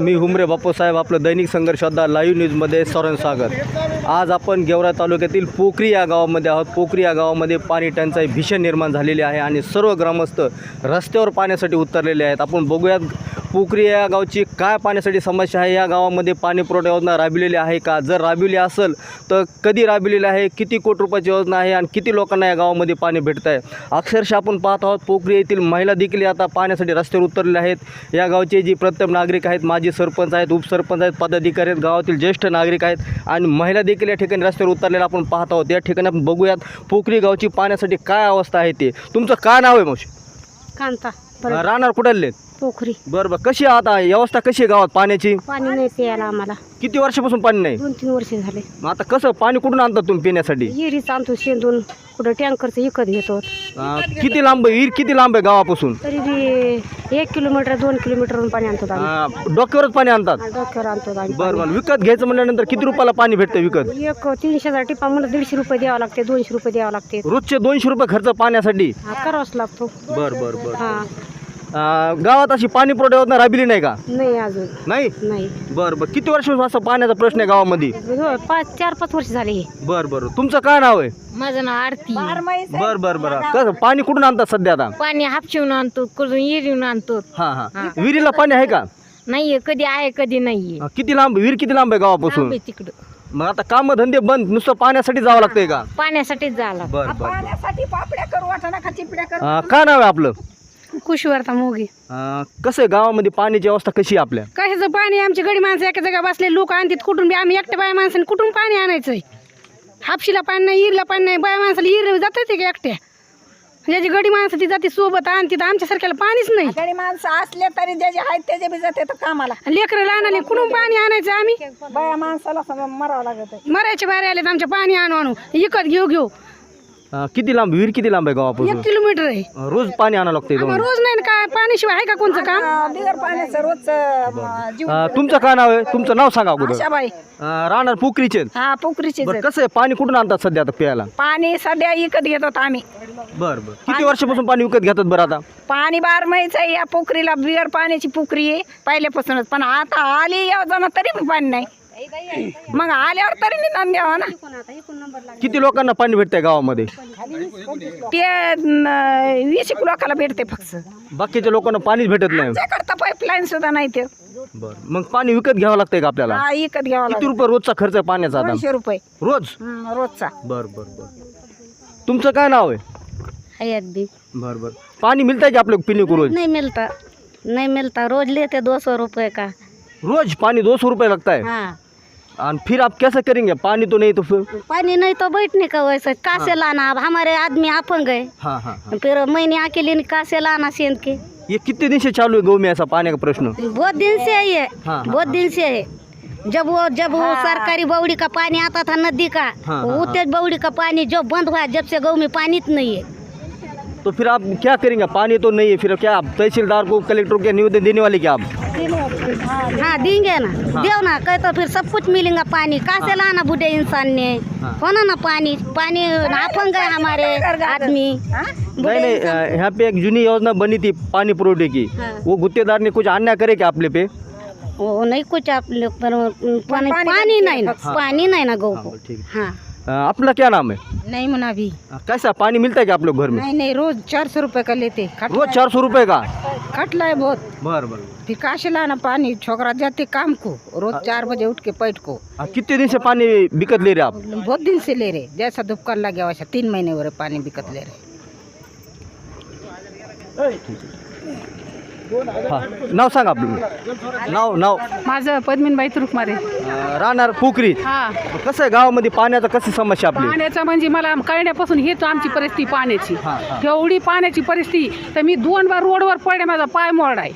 मी हुमरे बापूसाहेब आपलं दैनिक संघर्षदा लाईव्ह न्यूजमध्ये सरण स्वागत. आज आपण गेवरा तालुक्यातील पोखरी या गावामध्ये आहोत. पोखरी या गावामध्ये पाणी टंचाई भीषण निर्माण झालेली आहे आणि सर्व ग्रामस्थ रस्त्यावर पाण्यासाठी उतरलेले आहेत. आपण बघूयात पोखरी या गावची काय पाण्यासाठी समस्या आहे? या गावामध्ये पाणी पुरवठा योजना राबविलेली आहे का? जर राबविली असेल तर कधी राबविलेली आहे? किती कोटी रुपयाची योजना आहे आणि किती लोकांना या गावामध्ये पाणी भेटत आहे अक्षरशः आपण पाहत आहोत पोखरी येथील महिला देखील आता पाण्यासाठी रस्त्यावर उतरलेले आहेत. या गावचे जी प्रथम नागरिक आहेत माजी सरपंच आहेत उपसरपंच आहेत पदाधिकारी आहेत गावातील ज्येष्ठ नागरिक आहेत आणि महिला देखील या ठिकाणी रस्त्यावर उतरलेल्या आपण पाहत आहोत. या ठिकाणी आपण बघूयात पोखरी गावची पाण्यासाठी काय अवस्था आहे ते. तुमचं काय नाव आहे मावशी? कांता. राहणार कुठले? पोखरी. बरं बरं. कशी आहे आता? व्यवस्था कशी आहे गावात पाण्याची? पाणी नाही प्यायला आम्हाला. किती वर्षापासून पाणी नाही? दोन तीन वर्ष झाले. मग आता कसं पाणी कुठून आणतात तुम्ही पिण्यासाठी? विहिरीच आणतो शेंदून. कुठं टँकरचं विकत घेतो अं, किती लांब आहे? विहीर किती लांब आहे गावापासून? तरी बी एक किलोमीटर दोन किलोमीटरहून पाणी आणतो आम्ही. अं, डोक्यावरच पाणी आणतात? आणि डोक्यावर आणतो आम्ही बरं बरं. विकत घ्यायचं म्हणल्यानंतर किती रुपयाला पाणी भेटतं विकत? एक तीनशे हजार टिपा मला दीडशे रुपये द्यावं लागते दोनशे रुपये द्यावं लागते. रोजचे दोनशे रुपये खर्च पाण्यासाठी? हा करावाच लागतो. बरं बरं बरं. हा. अं, गावात अशी पाणी पुरवठा योजना राबविली नाही का? नाही अजून. नाही? नाही. बरं बरं. किती वर्षापासून असा पाण्याचा प्रश्न आहे गावामध्ये? हो, पाच चार पाच वर्ष झाले हे. बरं बरं. तुमचं काय नाव आहे? माझं नाव आरती. बरं बरं बरं. कसं पाणी कुठून आणतात सध्या आता? पाणी हापशिवून आणतो कुठून येऊन आणतो. हां हां. विहिरीला पाणी आहे का? नाहीये कधी आहे कधी नाहीये अं, किती लांब विहीर किती लांब आहे गावापासून? तिकडं. मग आता काम धंदे बंद नुसतं पाण्यासाठी जावं लागतंय का? पाण्यासाठीच झाला बरं बरं. पाण्यासाठी पापड्या करू वाटाणा खाची पिढ्या करू. अं, काय नाव आहे आपलं? कुशीवरता मोगी. अं, कसं आहे गावामध्ये पाण्याची अवस्था कशी आहे आपल्या? कशाचं पाणी आमची गडी माणसं एका जागा बसले लोक आणतात कुठून बी. आम्ही एकट्या बाया माणसाने कुठून पाणी आणायचंय? हापशीला पाणी नाही इरला पाणी नाही बाया माणसाला इर जातात ते का एकट्या? ज्याची गडी माणसं ती जाते सोबत आणते तर आमच्यासारख्याला पाणीच नाही. गडी माणसं असले तरी ज्याचे आहेत त्याचे बी जाते तर कामाला. लेकरं लहान कुठून पाणी आणायचं आम्ही? बाया माणसाला सगळं मरावं लागत. मरायचे बाहेर आले तर आमच्या पाणी आणू आणू. विकत घेऊ घेऊ. अं, किती लांब विहीर किती लांब आहे गावापासून एक किलोमीटर आहे. अं, रोज पाणी आणावं लागतंय मग जाऊन रोज नाही ना काय पाण्याशिवाय आहे का कोणचं काम? अं, बिगर पाण्याचं रोजचं जीव अं, तुमचं काय नाव आहे? तुमचं नाव सांगा अगोदर. अं, राहणार पोखरीचे. हा पोखरीचे बरं कसं आहे? पाणी कुठून आणतात सध्या आता प्यायला? पाणी सध्या विकत घेतात आम्ही. बरं बरं. किती वर्षापासून पाणी विकत घेतात बरं आता? पाणी बार महिच आहे या पोखरीला बिगर पाण्याची पोखरी आहे पहिल्यापासूनच. पण आता आली योजना तरी पाणी नाही. मग आल्यावर तरी निदान द्यावा ना. किती लोकांना पाणी भेटतंय गावामध्ये? ते न- वीस एक लोकांना भेटते फक्त. बाकीच्या लोकांना पाणीच भेटत नाही. त्याकरता पाईपलाईन सुद्धा नाही ते. बरं. मग पाणी विकत घ्यावं लागतंय का आपल्याला? हा विकत घ्यावा किती लागतो रुपये रोजचा खर्च आहे पाण्याचा आता? दोनशे रुपये. रोज? हं, रोजचा. बरं बरं बरं. तुमचं काय नाव आहे? हयात बी. बरं बरं. पाणी मिळतंय की आपलं पिणे रोज? नहीं मिलता नहीं मिलता रोज लेते दो सौ रुपये का? रोज पानी दो सौ रुपये लगता है हाँ. और फिर आप कैसे करेंगे? पानी तो नहीं तो फिर? पानी नहीं तो बैठने का वैसे कहाँ से लाना अब हमारे आदमी अपन गए हाँ हाँ हाँ। फिर मैंने अकेले ने कहाँ से लाना सेंध के। ये कितने दिन से चालू है गाँव में ऐसा पानी का प्रश्न? बहुत दिन से है ये। हाँ, बहुत दिन से है। जब वो जब वो सरकारी बौड़ी का पानी आता था नदी का हाँ, वो हाँ, बौड़ी का पानी जो बंद हुआ जब से गाँव में पानी तो नहीं है। तो फिर आप क्या करेंगे? पानी तो नहीं है फिर क्या आप तहसीलदार को कलेक्टर को निवेदन देने वाले क्या आप? हाँ देंगे ना. देव ना कहे तो फिर सब कुछ मिलेगा पानी कहाँ से लाना बूढ़े इंसान ने हाँ। होना ना पानी पानी अपन गए हमारे आदमी. नहीं नहीं यहाँ पे एक जूनी योजना बनी थी पानी पुरोठे की. हाँ। वो गुत्तेदार ने कुछ अन्याय करे क्या आपले पे? वो नहीं कुछ आप लोग पर पानी पानी नहीं ना. पानी नहीं ना गौ को हाँ. अ, आपका क्या नाम है नहीं मुना भी कैसा पानी मिलता है क्या आप लोग घर में? नहीं नहीं रोज चार सौ रुपये का लेते? रोज चार सौ रुपये का? खटला है बहुत. बर बर. फिर कहाँ से लाना पानी छोकरा जाते काम को. रोज चार बजे उठ के पैठ को. अ, कितने दिन से पानी बिकत ले रहे आप? बहुत दिन से ले रहे जैसा दुपकार लग गया वैसा तीन महीने हो रहे पानी बिकत ले रहे हा. नाव सांगा आपलं. नाव नाव. माझं पद्मीनबाई तुरुकमारे. अ, राहणार पोखरी. हा. कसं आहे गावामध्ये पाण्याचा कशी समस्या आपली? पाण्याचं म्हणजे मला कळण्यापासून हेच आमची परिस्थिती पाण्याची. हा, हा. एवढी पाण्याची परिस्थिती तर मी दोन बार रोडवर पडले माझा पाय मोडा आहे.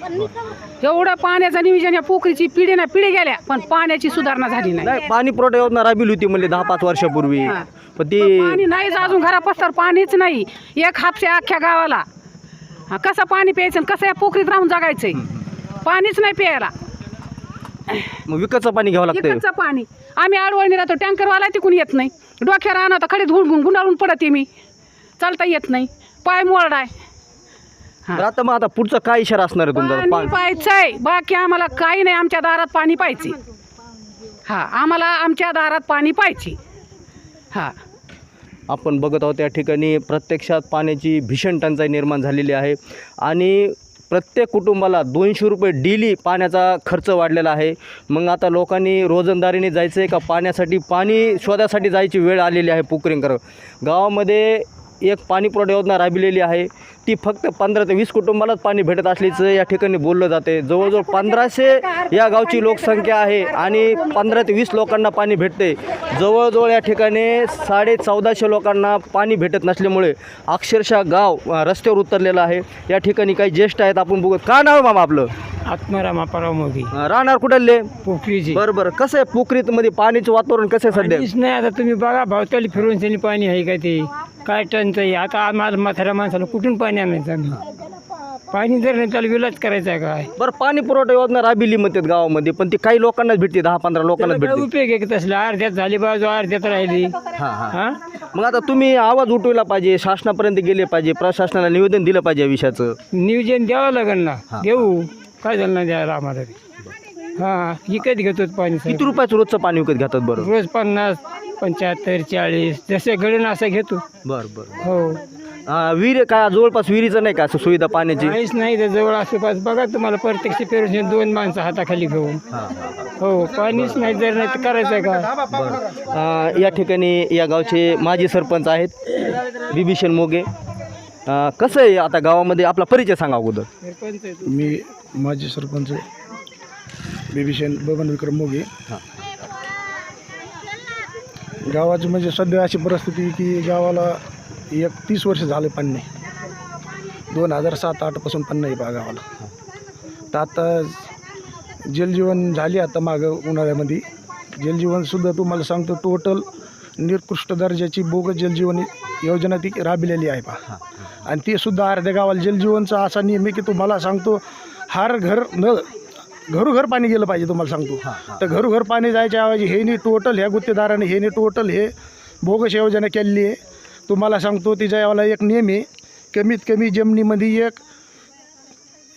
एवढं पाण्याचं नियोजन या पोखरीची पिढी ना पिढी गेल्या पण पाण्याची सुधारणा झाली नाही. नाही पाणी पुरवठा योजना राबविली होती म्हणजे दहा पाच वर्षापूर्वी. हा. पण ती पाणी नाहीच अजून घरापस्तर पाणीच नाही. एक हापसे अख्ख्या गावाला. हा, कसं पाणी प्यायचं आणि कसं या पोखरीत राहून जगायचंय? पाणीच नाही प्यायला. मग विकतचं पाणी घ्यावं लागतंय. इकडचं पाणी. आम्ही आडवळणी राहतो टँकरवाला तिकून येत नाही. डोक्यावर आणा तर खडीत गुंड गुंडाळून पडते मी. चालता येत नाही. पाय मोरडाय हा. तर आता मग आता पुढचा काय इशारा असणार आहे तुमचा? पाणी पाणी. पाहायचंय. बाकी आम्हाला काही नाही आमच्या दारात पाणी पाहिजे हा आम्हाला आमच्या दारात पाणी पाहिजे हा. आपण बघत आहोत त्या ठिकाणी प्रत्यक्षात पाण्याची भीषण टंचाई निर्माण झालेली आहे. आणि प्रत्येक कुटुंबाला दोनशे रुपये डेली पाण्याचा खर्च वाढलेला आहे. मग आता लोकांनी रोजंदारीने जायचं आहे का? पाण्यासाठी पाणी शोधासाठी जायची वेळ आलेली आहे पुकरिंकर गावामध्ये एक पाणी पुरवठा योजना राबविलेली आहे. ती फक्त पंधरा ते वीस कुटुंबालाच पाणी भेटत असल्याचं या ठिकाणी बोललं जाते. जवळजवळ पंधराशे या गावची लोकसंख्या आहे आणि पंधरा ते वीस लोकांना पाणी भेटते. जवळजवळ या ठिकाणी साडे चौदाशे लोकांना पाणी भेटत नसल्यामुळे अक्षरशः गाव रस्त्यावर उतरलेलं आहे. या ठिकाणी काही ज्येष्ठ आहेत आपण बघू काय नाव मामा आपलं? आत्माराम अपाराव अ, राहणार कुठले? पोखरीची बरं बरं. कसं आहे पोखरीत मध्ये पाण्याचं वातावरण कसं आहे सध्या? नाही आता तुम्ही बघा भावताली फिरून त्यांनी पाणी आहे का ते? काय टंचाई आता आम्हाला म्हाताऱ्या माणसाला कुठून पाणी आणायचं आम्ही? पाणी जर नाही त्याला विलाज करायचा आहे काय? बरं पाणी पुरवठा योजना राबविली म्हणतात गावामध्ये पण ती काही लोकांनाच भेटते दहा पंधरा लोकांनाच त्याला काय भेटते उपयोग आहे तसला? अर्ध्यात झाली बाजू अर्ध्यात राहिली. हां हां. हा? मग आता तुम्ही आवाज उठवला पाहिजे शासनापर्यंत गेले पाहिजे प्रशासनाला निवेदन दिलं पाहिजे या विषयाचं? नियोजन द्यावं लागेल ना. देऊ. काय झालं ना द्यायला आम्हाला. हा विकत घेतो पाणी किती. रुपयाचं रोजचं पाणी विकत घेतात बरं? रोज पन्नास पंच्याहत्तर चाळीस जसे घडून असं घेतो. बरं बरं हो. अं, विहीर का? जवळपास विहिरीचं नाही का असं सुविधा पाण्याची? काहीच नाही तर जवळ आसपास. बघा तुम्हाला प्रत्यक्ष पेरून दोन माणसं हाताखाली घेऊन. हो पाणीच नाही जर नाही तर करायचं का? अं, या ठिकाणी या गावचे माजी सरपंच आहेत बिभीषण मोगे. अं, कसं आहे आता गावामध्ये? आपला परिचय सांगा अगोदर. मी माजी सरपंच बिभीषण बबन विक्रम मोगे गावाची म्हणजे सध्या अशी परिस्थिती की गावाला एक तीस वर्ष झाले पाणी नाही दोन हजार सात आठपासून पाणी नाही बा गावाला. तर आता जलजीवन झाली आता मागं उन्हाळ्यामध्ये. जलजीवनसुद्धा तुम्हाला सांगतो टोटल निकृष्ट दर्जाची बोगस जलजीवन योजना ती राबविलेली आहे पहा आणि ती सुद्धा अर्ध्या गावाला जलजीवनचा असा नियम आहे की तुम्हाला सांगतो हर घर न घरोघर पाणी गेलं पाहिजे तुम्हाला सांगतो. तर घरोघर पाणी जायच्या ऐवजी हे नी टोटल ह्या गुत्तेदाराने हे नी टोटल हे बोगस योजना केलेली आहे. तुम्हाला सांगतो तिच्या यावाला एक नियम आहे. कमीत कमी जमिनीमध्ये एक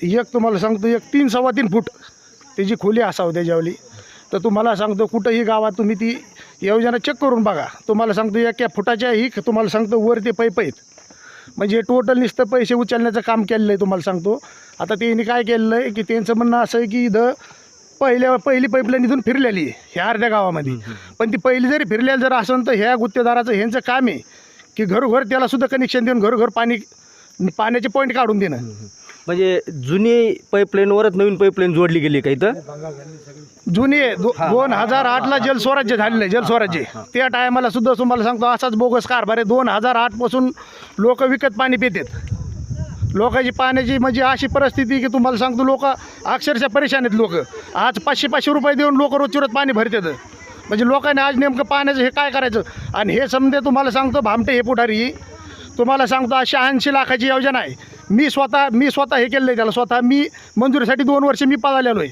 एक तुम्हाला सांगतो एक तीन सव्वा तीन फूट त्याची खोली असावं त्याच्यावली तर तुम्हाला सांगतो कुठंही गावात तुम्ही ती योजना चेक करून बघा. तुम्हाला सांगतो एका फुटाच्या ही तुम्हाला सांगतो वर ते पैप आहेत. म्हणजे टोटल नुसतं पैसे उचलण्याचं काम केलेलं आहे तुम्हाला सांगतो. आता त्यांनी काय केलेलं आहे की त्यांचं म्हणणं असं आहे की इथं पहिल्या पहिली पाईपलाईन इथून फिरलेली आहे ह्या अर्ध्या गावामध्ये. पण ती पहिली जरी फिरलेली जर असेल तर ह्या गुत्तेदाराचं ह्यांचं काम आहे की घरोघर त्याला सुद्धा कनेक्शन देऊन घरोघर पाणी पाण्याचे पॉईंट काढून देणं. म्हणजे जुनी पाईपलाईनवरच नवीन पाईपलाईन जोडली गेली का इथं? जुने दो दोन हजार आठला जलस्वराज्य झालेलं आहे जलस्वराज्य त्या टायमाला सुद्धा तुम्हाला सांगतो असाच बोगस कारभार आहे. दोन हजार आठपासून लोक विकत पाणी पितात. लोकांची पाण्याची म्हणजे अशी परिस्थिती की तुम्हाला सांगतो लोक अक्षरशः परेशान आहेत लोक. आज पाचशे पाचशे रुपये देऊन लोक रोजची रोज पाणी भरतात. म्हणजे लोकांनी आज नेमकं पाण्याचं हे काय करायचं? आणि हे समजे तुम्हाला सांगतो भामटे हे पुढारी. तुम्हाला सांगतो अशी ऐंशी लाखाची योजना आहे. मी स्वतः मी स्वतः हे केलं आहे त्याला स्वतः. मी मंजुरीसाठी दोन वर्ष मी पळालेलो आहे.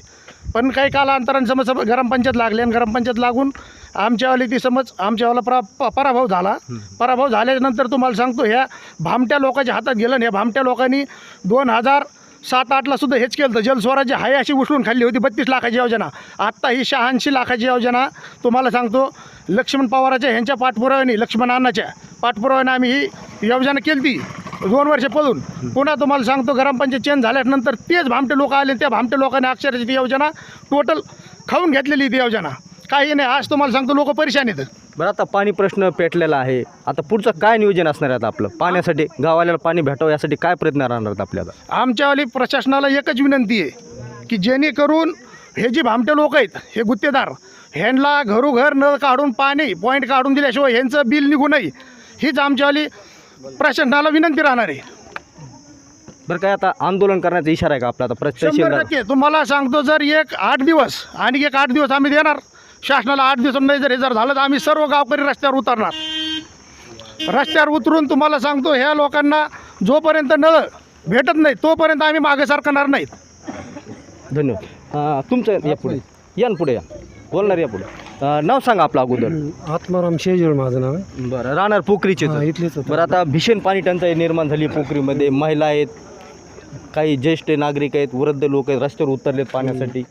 पण काही कालांतरानं समज ग्रामपंचायत लागली आणि ग्रामपंचायत लागून आमच्यावाली ती समज आमच्यावाला प्रा प- पराभव झाला. पराभव झाल्यानंतर तुम्हाला सांगतो ह्या भामट्या लोकांच्या हातात गेलं आणि ह्या भामट्या लोकांनी दोन हजार सात आठला सुद्धा हेच केलं होतं. जलस्वराज्य हाय अशी उचलून खाल्ली होती बत्तीस लाखाची योजना. आत्ता ही शहाऐंशी लाखाची योजना तुम्हाला सांगतो लक्ष्मण पवाराच्या ह्यांच्या पाठपुराव्याने लक्ष्मण अण्णाच्या पाठपुराव्याने आम्ही ही योजना केली ती दोन वर्ष पळून. पुन्हा तुम्हाला सांगतो ग्रामपंचायत चेंज झाल्यानंतर तेच भामटे लोक आले त्या भामटे लोकांनी अक्षरशः ती योजना टोटल खाऊन घेतलेली ती योजना. काही नाही आज तुम्हाला सांगतो लोक परेशान आहेत. बरं आता पाणी प्रश्न पेटलेला आहे. आता पुढचं काय नियोजन असणार आहे आता आपलं? पाण्यासाठी गावाला पाणी भेटावं यासाठी काय प्रयत्न राहणार आहेत आपल्याला? आमच्यावाली प्रशासनाला एकच विनंती आहे की जेणेकरून हे जे भामटे लोक आहेत हे गुत्तेदार ह्यांना घरोघर नळ काढून पाणी पॉईंट काढून दिल्याशिवाय ह्यांचं बिल निघू नये. हीच आमच्यावाली प्रशासनाला विनंती राहणार. आहे बरं काय आता आंदोलन करण्याचा इशारा आहे का आपला? आता शंभर प्रत्यक्ष टक्के. तुम्हाला सांगतो जर एक आठ दिवस आणि एक आठ दिवस आम्ही देणार शासनाला आठ दिवसांमध्ये जर हे जर झालं तर आम्ही सर्व गावकरी रस्त्यावर उतरणार. रस्त्यावर उतरून तुम्हाला सांगतो ह्या लोकांना जोपर्यंत नळ भेटत नाही तोपर्यंत आम्ही मागे सरकणार नाहीत. धन्यवाद. अं, तुमचं या पुढे. या ना पुढे या. बोलणार या पुढे. अं, नाव सांगा आपलं अगोदर. आत्माराम शेजूळ माझं नाव आहे. बरं राहणार पोखरीचे हा, इथलेच होतं. बरं आता भीषण पाणी टंचाई निर्माण झाली पोखरीमध्ये. महिला आहेत काही ज्येष्ठ नागरिक आहेत वृद्ध लोक आहेत रस्त्यावर उतरलेत पाण्यासाठी.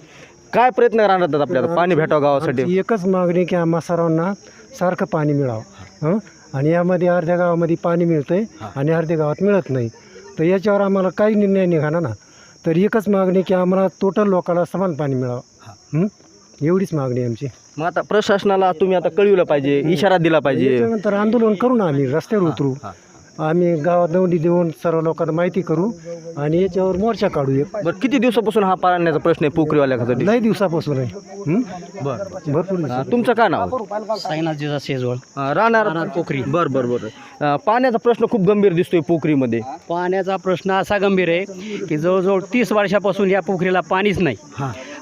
काय प्रयत्न राहणार आपल्याला? पाणी भेटावं गावासाठी? आमची एकच मागणी की आम्हा सर्वांना सारखं पाणी मिळावं. हं? आणि यामध्ये अर्ध्या गावामध्ये पाणी मिळतंय आणि अर्ध्या गावात मिळत नाही. तर याच्यावर आम्हाला काही निर्णय निघाला ना तर एकच मागणी की आम्हाला टोटल लोकांना समान पाणी मिळावं. हं? एवढीच मागणी आहे आमची. मग आता प्रशासनाला तुम्ही आता कळविलं पाहिजे इशारा दिला पाहिजे. याच्यानंतर आंदोलन करू ना आम्ही रस्त्यावर उतरू. आम्ही गावात नोंदी देऊन सर्व लोकांना माहिती करू आणि याच्यावर मोर्चा काढू एक. बरं किती दिवसापासून हा पाण्याचा प्रश्न आहे पोखरीवाल्यासाठी लई दिवसापासून आहे. हं? बरं. भरपूर दिवस. अं, तुमचं काय नाव? साईनाथजीचा शेजवळ अं, राहणार? पोखरी. बरं बरं बरं. अं, पाण्याचा प्रश्न खूप गंभीर दिसतोय पोखरीमध्ये. पाण्याचा प्रश्न असा गंभीर आहे की जवळजवळ तीस वर्षापासून या पोखरीला पाणीच नाही.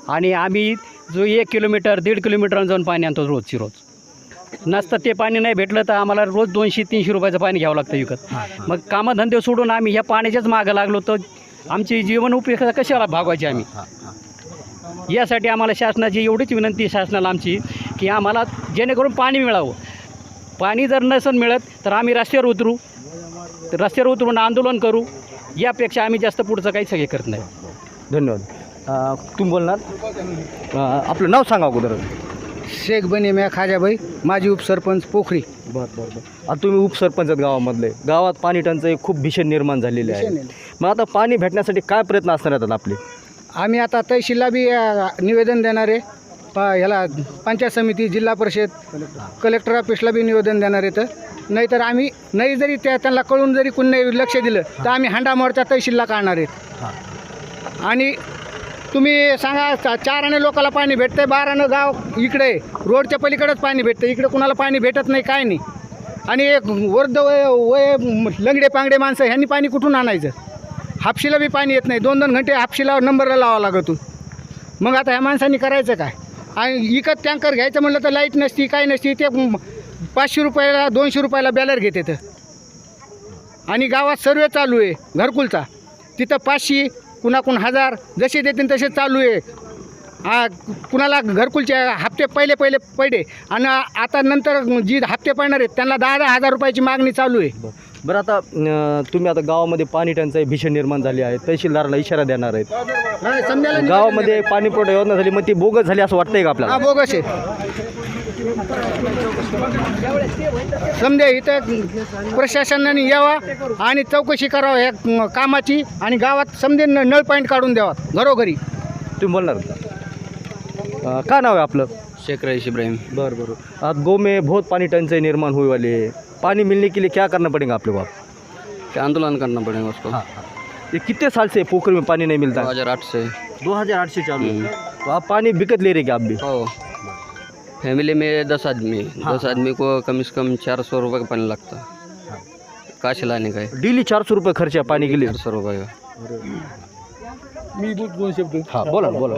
आणि आम्ही जो एक किलोमीटर दीड किलोमीटर जाऊन पाणी आणतो रोजची रोज. नसतं ते पाणी नाही भेटलं तर आम्हाला रोज दोनशे तीनशे रुपयाचं पाणी घ्यावं लागतं विकत. मग कामधंदे सोडून आम्ही ह्या पाण्याच्याच मागं लागलो तर आमची जीवन उपयोग कशाला भागवायची आम्ही? यासाठी आम्हाला शासनाची एवढीच विनंती शासनाला आमची की आम्हाला जेणेकरून पाणी मिळावं. पाणी जर नसेल मिळत तर आम्ही रस्त्यावर उतरू. तर रस्त्यावर उतरून आंदोलन करू. यापेक्षा आम्ही जास्त पुढचं काही सगळे करत नाही. धन्यवाद. तुम्ही बोलणार? अं, आपलं नाव सांगा अगोदर. शेख बने म्या खाजाबाई माजी उपसरपंच पोखरी. बरं बरं बरं. आता तुम्ही उपसरपंच आहेत गावामधले. गावात पाणी टंचाई खूप भीषण निर्माण झालेली आहे. मग आता पाणी भेटण्यासाठी काय प्रयत्न असणार आहेत आपले? आम्ही आता तहसीलला बी अ, निवेदन देणार आहे. प ह्याला पंचायत समिती जिल्हा परिषद कलेक्टर ऑफिसला बी निवेदन देणार आहे नाहीतर आम्ही नाही जरी त्या त्यांना कळून जरी कोणी लक्ष दिलं तर आम्ही हांडा मोर्चा तहसीलला काढणार आहेत. आणि तुम्ही सांगा चा- चार आणि लोकाला पाणी भेटतं बारा बारानं गाव इकडे रोडच्या पलीकडेच पाणी भेटतं इकडे कुणाला पाणी भेटत नाही काय नाही. आणि एक वर्ध वय वय लंगडे पांगडे माणसं ह्यांनी पाणी कुठून आणायचं? हापशीला बी पाणी येत नाही. दोन दोन घंटे हापशीला नंबरला लावा लागतो मग आता ह्या माणसांनी करायचं काय? आणि इकत टँकर घ्यायचं म्हणलं तर लाइट नसती काय नसती ते पाचशे रुपयाला दोनशे रुपयाला बॅलर घेते तर आणि गावात सर्वे चालू आहे घरकुलचा. तिथं पाचशे कुणाकुण हजार जसे देतील तसे चालू आहे. आ, कुणाला घरकुलचे हप्ते पहिले पहिले पडे आणि आता नंतर जी हप्ते पडणार आहेत त्यांना दहा दहा हजार रुपयाची मागणी चालू आहे. बरं. आता अं, तुम्ही आता गावामध्ये पाणी टंचाई भीषण निर्माण झाली आहे. तहसीलदाराला इशारा देणार आहेत. नाही, समजायला गावामध्ये पाणी पुरवठा योजना झाली मग ती बोगस झाली असं वाटतंय का हा आपल्याला बोगस आहे. समजा इथं प्रशासनाने यावा आणि चौकशी करावं ह्या कामाची आणि गावात समजे नळ पॉईंट काढून द्यावा. घरोघरी. तुम्ही बोलणार का? काय नाव आहे आपलं? शेख रईस इब्राहिम. बरं बरं. आज गाँव में बहुत पानी टंचाई निर्माण हुई वाली है पानी मिलने के लिए क्या करना पड़ेगा आप लोग आप आंदोलन करना पड़ेगा उसको? ये कितने साल से पोखर में पानी नहीं मिलता? है हजार आठ से। दो हजार आठ से चालू है। तो आप पानी बिकट ले रहे क्या आप भी? हो। फैमिली में दस आदमी दस आदमी को कम से कम चार सौ रुपये का पानी लगता। है। काश लाने का है। डेली चार सौ रुपये खर्च के लिए। चार सौ रुपये का। मी दोन शब्द हाँ बोला ना बोला.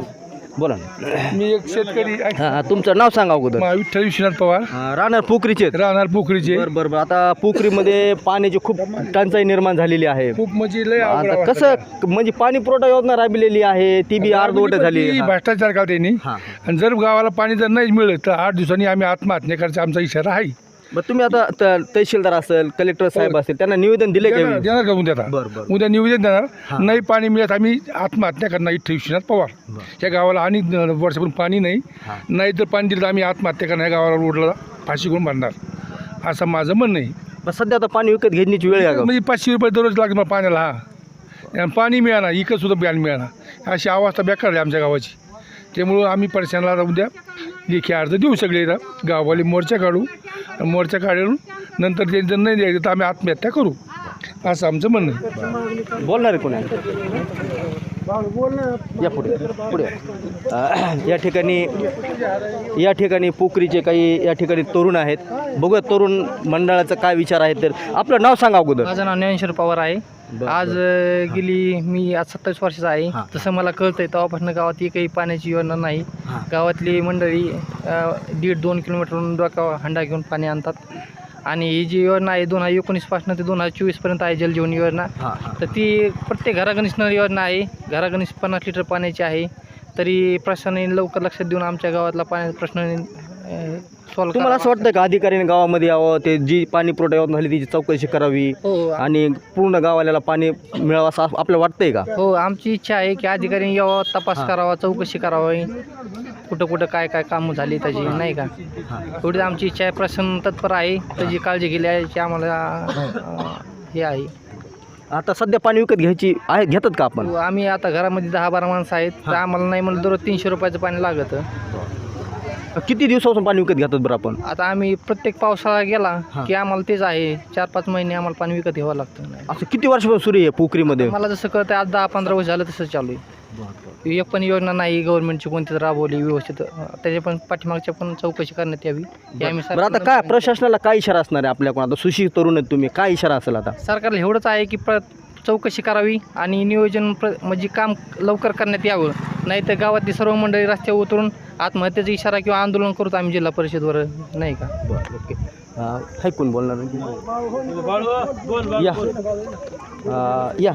बोला ना. मी एक शेतकरी हां हां तुमचं नाव सांगा अगोदर. विठ्ठल विश्वनाथ पवार. हां, राहणार पोखरीचे. राहणार पोखरीचे. बरं बरं बरं. आता पोखरीमध्ये पाण्याची खूप टंचाई निर्माण झालेली आहे. खूप म्हणजे लय अवघड आता अवस्था कसं म्हणजे पाणी पुरवठा योजना राबविलेली आहे ती बी अर्धवट झाली. हां. भ्रष्टाचार का त्यांनी हां. आणि जर गावाला पाणी जर नाही मिळलं तर आठ दिवसांनी आम्ही आत्महत्या करायचा आमचा इशारा आहे. बरं तुम्ही आता त- तहसीलदार असेल कलेक्टर साहेब असतील त्यांना निवेदन दिले देणार का देणार का उद्या आता? बरं. उद्या निवेदन देणार. नाही पाणी मिळत आम्ही आत्महत्या करणार इथं विश्वनाथ पवार. या गावाला आणि वर्षापासून पाणी नाही. नाही तर पाणी दिलं तर आम्ही आत्महत्या करणार या गावाला रोडला फाशी करून बांधणार असं माझं म्हणणं आहे. पण सध्या आता पाणी विकत घेण्याची वेळ आहे का? म्हणजे पाचशे रुपये दररोज मला पाण्याला हा. आणि पाणी मिळाणार इकत सुद्धा पाणी मिळाणार अशी अवस्था बेकार आहे आमच्या गावाची. त्यामुळं आम्ही परेशानला उद्या लेखी अर्ज देऊ सगळे गाववाले मोर्चा काढू. मोर्चा काढून नंतर ते जर नाही द्यायचं तर आम्ही आत्महत्या करू. असं आमचं म्हणणं आहे. बोलणार आहे कोणी? या पुढे पुढे. या ठिकाणी या ठिकाणी पोखरीचे काही या ठिकाणी तरुण आहेत. बघूया तरुण मंडळाचा काय विचार आहे तर. आपलं नाव सांगा अगोदर. माझं नाव ज्ञानेश्वर पवार आहे. आज अ, गेली मी आज सत्तावीस वर्षाचा आहे. तसं मला कळतंय तेव्हापासून गावात एकही पाण्याची योजना नाही. गावातली मंडळी अ, दीड दोन किलोमीटरहून डोका हंडा घेऊन पाणी आणतात. आणि ही जी योजना आहे दोन हजार एकोणीसपासून ते दोन हजार चोवीसपर्यंत आहे जलजीवन योजना. तर ती प्रत्येक घरागणीस नळ योजना आहे. घरागणीस पन्नास लिटर पाण्याची आहे. तरी प्रशासनाने लवकर लक्षात देऊन आमच्या गावातला पाण्याचा प्रश्न सॉल्व तुम्हाला असं वाटतं का अधिकाऱ्याने गावामध्ये यावं? ते जी पाणी पुरवठा योजना झाली त्याची चौकशी करावी हो. आणि पूर्ण गावाला पाणी मिळावं असं आपल्याला वाटतंय का? हो आमची इच्छा आहे की अधिकारी यावं तपास करावा चौकशी करावी. कुठं कुठं काय काय कामं झाली त्याची नाही का? एवढी आमची इच्छा आहे प्रशासन तत्पर आहे. त्याची काळजी घेतली आहे की आम्हाला अं, हे आहे. आता सध्या पाणी विकत घ्यायची आहे घेतात का आपण? हो, आम्ही आता घरामध्ये दहा बारा माणसं आहेत. तर आम्हाला नाही म्हणलं दररोज तीनशे रुपयाचं पाणी लागतं. किती दिवसापासून पाणी विकत घेतात बरं आपण? आता आम्ही प्रत्येक पावसाळा गेला की आम्हाला तेच आहे. चार पाच महिने आम्हाला पाणी विकत घ्यावं लागतं. असं किती वर्षापासून सुरू आहे पोखरीमध्ये? मला जसं कळतं आज दहा पंधरा वर्ष झालं तसं चालू आहे. एक पण योजना नाही गव्हर्नमेंटची कोणतीच राबवली व्यवस्थित. त्याच्या पण पाठीमागच्या पण चौकशी करण्यात यावी. हे आम्ही बरं आता काय प्रशासनाला काय इशारा असणार आहे आपल्याकडून आता सुशिक्षित तरुण आहेत तुम्ही काय इशारा असेल आता? सरकारला एवढंच आहे की प्र चौकशी करावी आणि नियोजन प्र म्हणजे काम लवकर करण्यात यावं. नाहीतर गावातली सर्व मंडळी रस्त्यावर उतरून आत्महत्येचा इशारा किंवा आंदोलन करतो आम्ही जिल्हा परिषदवर. नाही का? बरं ओके. कोण बोलणार या. या.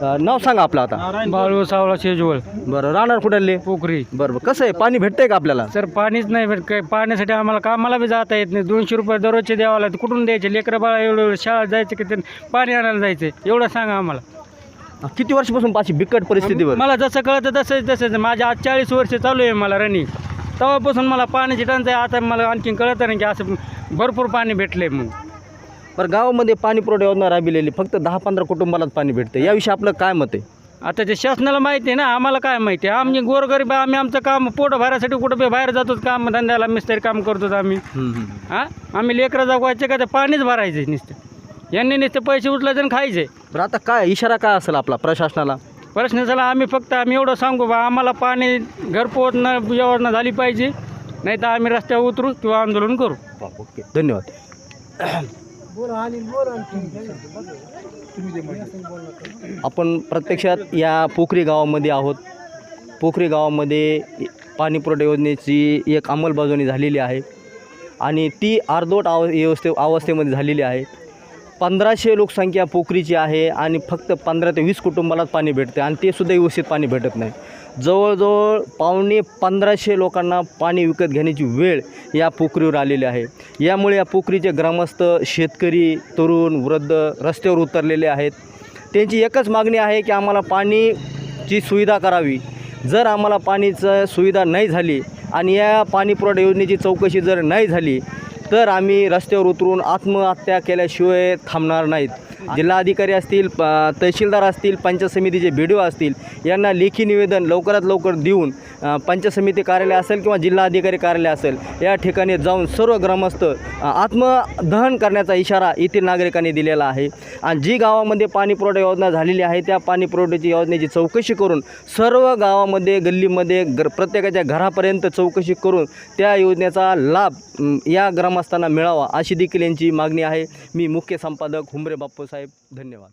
अं, नाव सांगा आपलं आता. बाळू सावळा शेजवळ. बरं राहणार कुठले? पोखरी. बरं बरं कसं आहे? पाणी भेटतंय का आपल्याला? सर पाणीच नाही भेट काय पाण्यासाठी आम्हाला कामाला बी जाता येत नाही. दोनशे रुपये दररोजचे द्यावं लागतं. कुठून द्यायचे? लेकरं बाळा एवढं एवढं शाळा जायचं की ते पाणी आणायला जायचं एवढं सांगा आम्हाला. किती वर्षापासून पाची बिकट परिस्थितीवर? मला जसं कळतं तसंच तसंच. माझ्या आज चाळीस वर्ष चालू आहे मला रनिंग. तेव्हापासून मला पाण्याची टंचाई आता मला आणखीन कळतं नाही की असं भरपूर पाणी भेटले म्हणून. बरं गावामध्ये पाणी पुरवठा योजना राबविलेली फक्त दहा पंधरा कुटुंबालाच पाणी भेटतं याविषयी आपलं काय मत आहे? आता ते शासनाला माहिती आहे ना आम्हाला काय माहिती आहे? आम्ही गोरगरीब आहे, आम्ही आमचं काम पोट भरायसाठी कुठं बी बाहेर जातोच काम धंद्याला मिस्त्री काम करतोच आम्ही. हां? आम्ही लेकरं जगवायचे का ते पाणीच भरायचे नुसतं. यांनी नुसते पैसे उचलायचे आणि खायचे. बरं आता काय इशारा काय असेल आपला प्रशासनाला? प्रश्न झाला आम्ही फक्त आम्ही एवढं सांगू बा आम्हाला पाणी घरपोच न व्यवस्था झाली पाहिजे. नाही तर आम्ही रस्त्यावर उतरू किंवा आंदोलन करू. ओके. धन्यवाद. आपण प्रत्यक्षात या पोखरी गावामध्ये आहोत. पोखरी गावामध्ये पाणीपुरवठा योजनेची एक अंमलबजावणी झालेली आहे. आणि ती अर्धवट आव व्यवस्थे अवस्थेमध्ये झालेली आहे. पंधराशे लोकसंख्या पोखरीची आहे आणि फक्त पंधरा ते वीस कुटुंबालाच पाणी भेटते आणि ते सुद्धा व्यवस्थित पाणी भेटत नाही. जवळजवळ पावणे पंधराशे लोकांना पाणी विकत घेण्याची वेळ या पोखरीवर आलेली आहे. यामुळे या पोखरीचे ग्रामस्थ शेतकरी तरुण वृद्ध रस्त्यावर उतरलेले आहेत. त्यांची एकच मागणी आहे की आम्हाला पाणीची सुविधा करावी. जर आम्हाला पाणीचं सुविधा नाही झाली आणि या पाणी पुरवठा योजनेची चौकशी जर नाही झाली तर आम्ही रस्त्यावर उतरून आत्महत्या केल्याशिवाय थांबणार नाहीत. जिल्हाधिकारी असतील प तहसीलदार असतील पंचायत समितीचे बी डी ओ असतील यांना लेखी निवेदन लवकरात लवकर देऊन पंचायत समिती कार्यालय असेल किंवा जिल्हाधिकारी कार्यालय असेल या ठिकाणी जाऊन सर्व ग्रामस्थ आत्मदहन करण्याचा इशारा येथील नागरिकांनी दिलेला आहे. आणि जी गावामध्ये पाणी पुरवठा योजना झालेली आहे त्या पाणी पुरवठ्याची योजनेची चौकशी करून सर्व गावामध्ये गल्लीमध्ये ग्र प्रत्येकाच्या घरापर्यंत चौकशी करून त्या योजनेचा लाभ या ग्राम ग्रामस्थांना मिळावा अशी देखील यांची मागणी आहे. मी मुख्य संपादक हुंबरे बाप्पूसाहेब धन्यवाद.